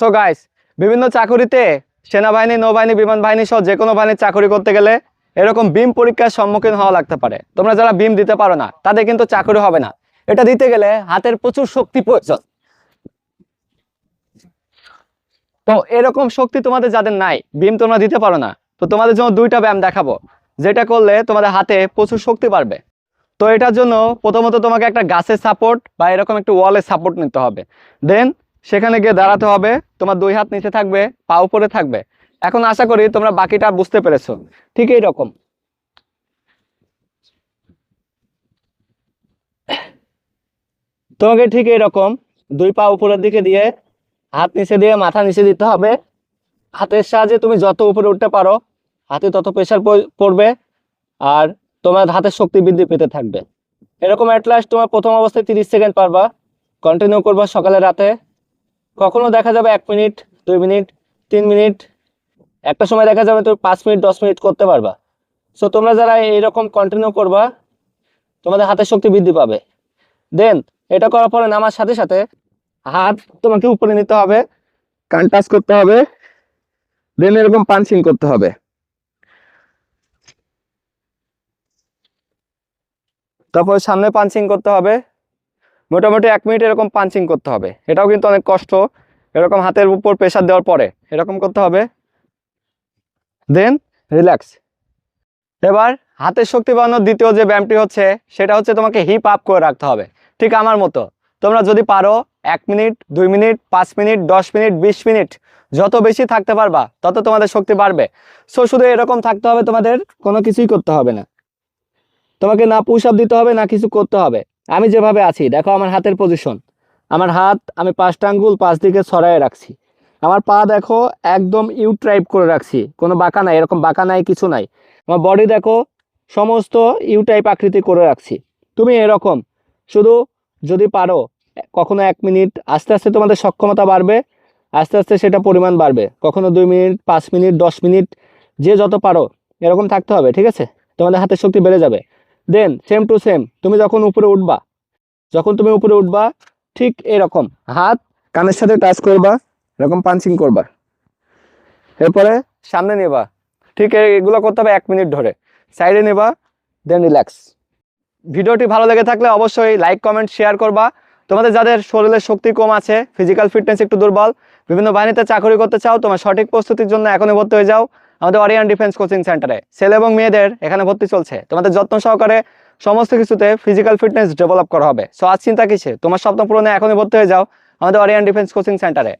So guys বিভিন্ন চাকুরিতে সেনাবাহিনী, নৌবাহিনী বিমান বাহিনী সহ যে কোনো বাহিনীর চাকরি করতে গেলে এরকম বিম পরীক্ষার সম্মুখীন হওয়া লাগতে পারে। তোমরা যারা বিম দিতে পারো না, তাদের কিন্তু চাকরি হবে না। এটা দিতে গেলে হাতের প্রচুর শক্তি প্রয়োজন। তো এরকম শক্তি তোমাদের যাদের নাই, বিম তোমরা দিতে পারো না, তো তোমাদের জন্য দুইটা ব্যায়াম দেখাবো। যেটা করলে তোমাদের হাতে প্রচুর শক্তি বাড়বে। তো এটার জন্য প্রথমত তোমাকে একটা গাছের সাপোর্ট বা এরকম একটু ওয়ালের সাপোর্ট নিতে হবে। দেন সেখানে গিয়ে দাঁড়াতে হবে, তোমার দুই হাত নিচে থাকবে, পা উপরে থাকবে। এখন আশা করি তোমরা বাকিটা বুঝতে পেরেছ। ঠিক এইরকম তোমাকে ঠিক এইরকম দুই পা উপরের দিকে দিয়ে, হাত নিচে দিয়ে, মাথা নিচে দিতে হবে। হাতের সাহায্যে তুমি যত উপরে উঠতে পারো, হাতে তত প্রেশার পড়বে, আর তোমার হাতের শক্তি বৃদ্ধি পেতে থাকবে। এরকম অ্যাটলাস্ট তোমার প্রথম অবস্থায় তিরিশ সেকেন্ড পারবা কন্টিনিউ করবা সকালে রাতে। কখনো দেখা যাবে এক মিনিট, দুই মিনিট, তিন মিনিট। একটা সময় দেখা যাবে তুমি পাঁচ মিনিট, দশ মিনিট করতে পারবা। সো তোমরা যারা এইরকম কন্টিনিউ করবা, তোমাদের হাতের শক্তি বৃদ্ধি পাবে। দেন এটা করার পরে নামার সাথে সাথে হাত তোমাকে উপরে নিতে হবে, কান টাচ করতে হবে দেন এরকম পাঞ্চিং করতে হবে। তারপর সামনে পাঞ্চিং করতে হবে। মোটামুটি এক মিনিট এরকম পাঞ্চিং করতে হবে। এটাও কিন্তু অনেক কষ্ট। এরকম হাতের উপর প্রেশার দেওয়ার পরে এরকম করতে হবে। দেন রিল্যাক্স এবার হাতের শক্তি বাড়ানোর দ্বিতীয় যে ব্যায়ামটি হচ্ছে, সেটা হচ্ছে তোমাকে হিপ আপ করে রাখতে হবে। ঠিক আমার মতো। তোমরা যদি পারো এক মিনিট, দুই মিনিট, পাঁচ মিনিট, দশ মিনিট, বিশ মিনিট, যত বেশি থাকতে পারবা, তত তোমাদের শক্তি বাড়বে। সো শুধু এরকম থাকতে হবে তোমাদের, কোনো কিছুই করতে হবে না। তোমাকে না আপ দিতে হবে, না কিছু করতে হবে। আমি যেভাবে আছি, দেখো আমার হাতের পজিশন আমার হাত, আমি পাঁচটা আঙ্গুল পাঁচ দিকে ছড়ায় রাখছি। আমার পা দেখো একদম ইউ ট্রাইপ করে রাখছি, কোনো বাঁকা নাই, এরকম বাঁকা নাই, কিছু নাই। আমার বডি দেখো সমস্ত ইউ টাইপ আকৃতি করে রাখছি। তুমি এরকম, শুধু যদি পারো, কখনো এক মিনিট, আস্তে আস্তে তোমাদের সক্ষমতা বাড়বে, আস্তে আস্তে সেটা পরিমাণ বাড়বে। কখনো দুই মিনিট, পাঁচ মিনিট, দশ মিনিট, যে যত পারো, এরকম থাকতে হবে, ঠিক আছে? তোমাদের হাতের শক্তি বেড়ে যাবে। দেন সেম টু সেম তুমি যখন উপরে উঠবা, যখন তুমি উপরে উঠবা, ঠিক এরকম, হাত কানের সাথে টাচ করবা, এরকম পাঞ্চিং করবা। এরপরে সামনে নেবা, ঠিক এগুলো করতে হবে এক মিনিট ধরে। সাইডে নেবা দেন রিল্যাক্স ভিডিওটি ভালো লেগে থাকলে অবশ্যই লাইক কমেন্ট শেয়ার করবা। তোমাদের যাদের শরীরের শক্তি কম আছে ফিজিক্যাল ফিটনেস একটু দুর্বল, বিভিন্ন বাহিনীতে চাকরি করতে চাও, তোমার সঠিক প্রস্তুতির জন্য এখনই ভর্তি হয়ে যাও। আমাদের অরিয়ান ডিফেন্স কোচিং সেন্টারে ছেলে এবং মেয়েদের এখানে ভর্তি চলছে। তোমাদের যত্ন সহকারে সমস্ত কিছুতে ফিজিক্যাল ফিটনেস ডেভেলপ করা হবে। সো আজ চিন্তা কিসে তোমার স্বপ্ন পূরণে এখনই ভর্তি হয়ে যাও আমাদের অরিয়ান ডিফেন্স কোচিং সেন্টারে